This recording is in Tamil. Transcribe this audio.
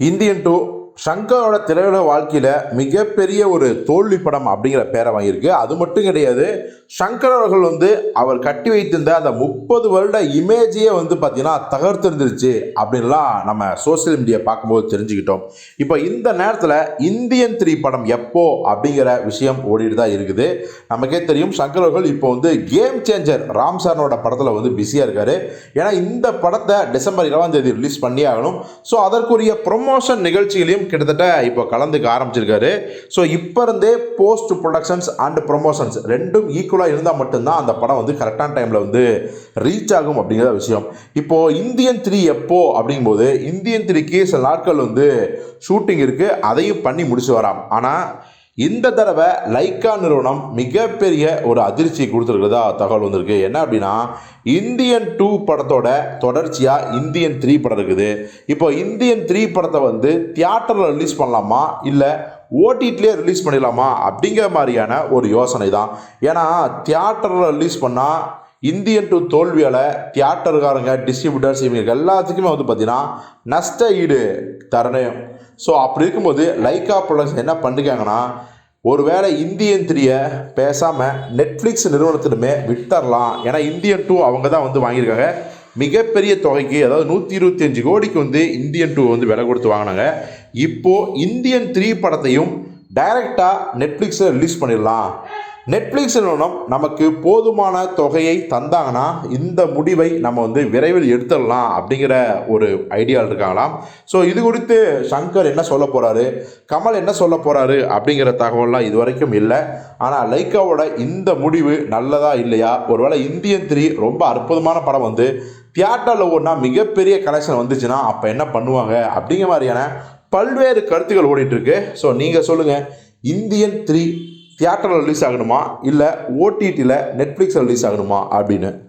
இந்தியன் டூ சங்கரோட திரையுலக வாழ்க்கையில் மிகப்பெரிய ஒரு தோல்வி படம் அப்படிங்கிற பேரை வாங்கியிருக்கு. அது மட்டும் கிடையாது சங்கர் அவர்கள் வந்து அவர் கட்டி வைத்திருந்த அந்த முப்பது வருட இமேஜையே வந்து பார்த்தீங்கன்னா தகர்த்திருந்துருச்சு அப்படின்லாம் நம்ம சோஷியல் மீடியா பார்க்கும்போது தெரிஞ்சுக்கிட்டோம். இப்போ இந்த நேரத்தில் இந்தியன் த்ரீ படம் எப்போ அப்படிங்கிற விஷயம் ஓடிட்டு தான் இருக்குது. நமக்கே தெரியும் சங்கர் அவர்கள் இப்போ வந்து கேம் சேஞ்சர் ராம் படத்தில் வந்து பிஸியாக இருக்கார். ஏன்னா இந்த படத்தை டிசம்பர் இருபதாம் தேதி ரிலீஸ் பண்ணி ஆகணும். ஸோ அதற்குரிய ப்ரொமோஷன் நிகழ்ச்சிகளையும் கிட்டத்தட்ட இப்போ கலந்துக்க ஆரம்பிச்சிருக்காரு. ஸோ இப்போ இருந்தே போஸ்ட் ப்ரொடக்ஷன்ஸ் அண்ட் ப்ரொமோஷன்ஸ் ரெண்டும் ஈக்குவலாக இருந்தால் மட்டும்தான் அந்த படம் வந்து கரெக்டான டைமில் வந்து ரீச் ஆகும் அப்படிங்கிற விஷயம். இப்போது இந்தியன் த்ரீ எப்போ அப்படிங்கும்போது இந்தியன் த்ரீக்கு சில நாட்கள் வந்து ஷூட்டிங் இருக்குது அதையும் பண்ணி முடிச்சு வராம் ஆனால் இந்த தடவை லைக்கா நிறுவனம் மிகப்பெரிய ஒரு அதிர்ச்சி கொடுத்துருக்கிறதா தகவல் வந்திருக்கு. என்ன அப்படின்னா இந்தியன் டூ படத்தோட தொடர்ச்சியாக இந்தியன் த்ரீ படம் இருக்குது. இப்போ இந்தியன் த்ரீ படத்தை வந்து தியேட்டரில் ரிலீஸ் பண்ணலாமா? இல்லை ஓடிடிலே ரிலீஸ் பண்ணிடலாமா? அப்படிங்கிற மாதிரியான ஒரு யோசனை தான் ஏன்னா தியேட்டரில் ரிலீஸ் பண்ணால் இந்தியன் டூ தோல்வியால் தியேட்டருக்காரங்க டிஸ்ட்ரிபியூட்டர்ஸ் இவங்க எல்லாத்துக்குமே வந்து பார்த்தீங்கன்னா நஷ்ட ஈடு தரணும் ஸோ அப்படி இருக்கும்போது லைக்கா ப்ரொடக்ஷன் என்ன பண்ணிருக்காங்கன்னா ஒருவேளை இந்தியன் த்ரீயை பேசாமல் நெட்ஃப்ளிக்ஸ் நிறுவனத்திலுமே விட்டுறலாம். ஏன்னா இந்தியன் டூ அவங்க தான் வந்து வாங்கியிருக்காங்க. மிகப்பெரிய தொகைக்கு அதாவது நூற்றி இருபத்தி அஞ்சு கோடிக்கு வந்து இந்தியன் டூ வந்து விலை கொடுத்து வாங்கினாங்க. இப்போது இந்தியன் த்ரீ படத்தையும் டைரெக்டாக நெட்ஃப்ளிக்ஸில் ரிலீஸ் பண்ணிடலாம். நெட்ஃப்ளிக்ஸ் நிறுவனம் நமக்கு போதுமான தொகையை தந்தாங்கன்னா இந்த முடிவை நம்ம வந்து விரைவில் எடுத்துடலாம் அப்படிங்கிற ஒரு ஐடியாவில் இருக்காங்களாம். ஸோ இது குறித்து சங்கர் என்ன சொல்ல போகிறாரு கமல் என்ன சொல்ல போகிறாரு அப்படிங்கிற தகவல்லாம் இது வரைக்கும் இல்லை. ஆனால் லைக்காவோட இந்த முடிவு நல்லதா இல்லையா? ஒருவேளை இந்தியன் த்ரீ ரொம்ப அற்புதமான படம் வந்து தியேட்டரில் ஓடினா மிகப்பெரிய கலெக்ஷன் வந்துச்சுன்னா அப்போ என்ன பண்ணுவாங்க? அப்படிங்கிற மாதிரியான பல்வேறு கருத்துக்கள் ஓடிட்டுருக்கு ஸோ நீங்கள் சொல்லுங்கள் இந்தியன் த்ரீ தியேட்டரில் ரிலீஸ் ஆகணுமா? இல்லை ஓடிடியில் நெட்ஃப்ளிக்ஸில் ரிலீஸ் ஆகணுமா? அப்படின்னு.